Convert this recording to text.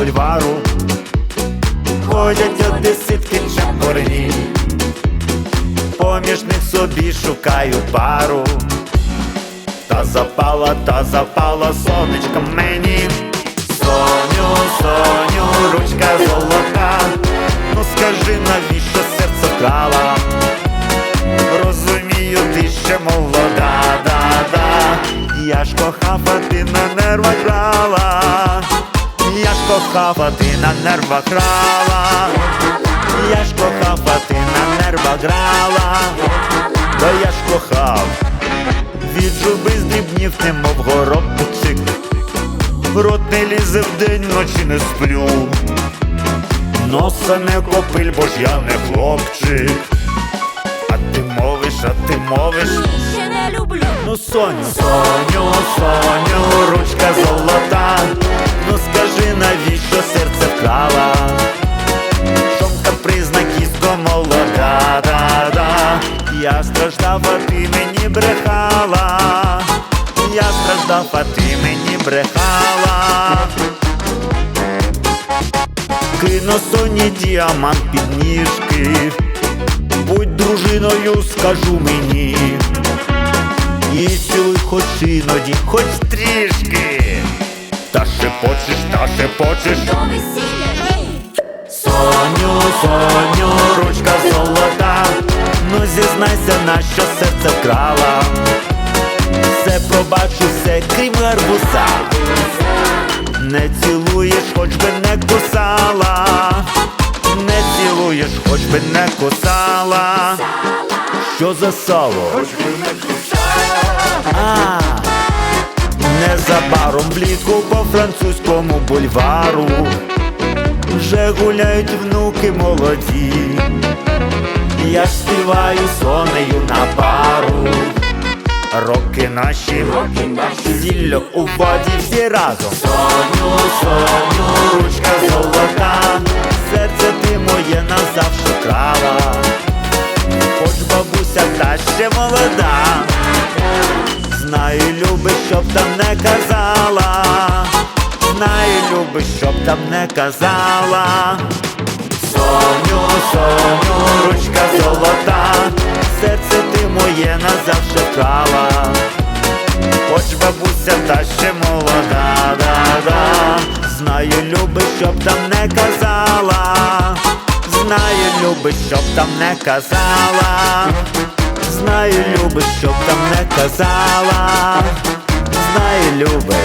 бульвару, ходять одеситки чепурні, поміж них собі шукаю пару. Та запала, та запала сонечко мені. Соню, Соню, ручка золота. Ну скажи, навіщо серце вкрала? Розумію, ти ще молода, да, да. Я ж кохав, кохав, а ти на нервах грала. Я ж кохав, а ти на нервах грала. Та я ж кохав. Від жуби здрібнів, немов горобчик Рот не лізе вдень, ночі не сплю Носа не копиль, бо ж я не хлопчик А ти мовиш, а ти мовиш ще не люблю. Ну Соню, Соню, Соню, ручка золота Ну скажи, навіщо страждав, а ти мені брехала Я страждав, а ти мені брехала Кино соні діамант під ніжки Будь дружиною, скажу мені і цілуй хоч іноді, хоч трішки. Та шепочеш, та шепочеш. До весілля. Соню, Соню. Зізнайся, на що серце вкрала. Все пробачу, все крім гарбуса. Не цілуєш, хоч би не кусала. Не цілуєш, хоч би не кусала. Що за сало? А, Незабаром влітку по французькому бульвару Вже гуляють внуки молоді, я співаю сонею на пару. Роки наші, зілля у воді всі разом. Соню, соню, ручка золота, серце ти моє назавжди крала. Хоч бабуся та ще молода. Знаю, любиш, щоб там не казала. Знаю, любиш, щоб там не казала. Серце ти моє назавжди вкрала. Хоч бабуся та ще молода, да, да. Знаю, любиш, щоб там не казала. Знаю, любиш, щоб там не казала. Знаю, любиш, щоб там не казала. Знаю, любиш.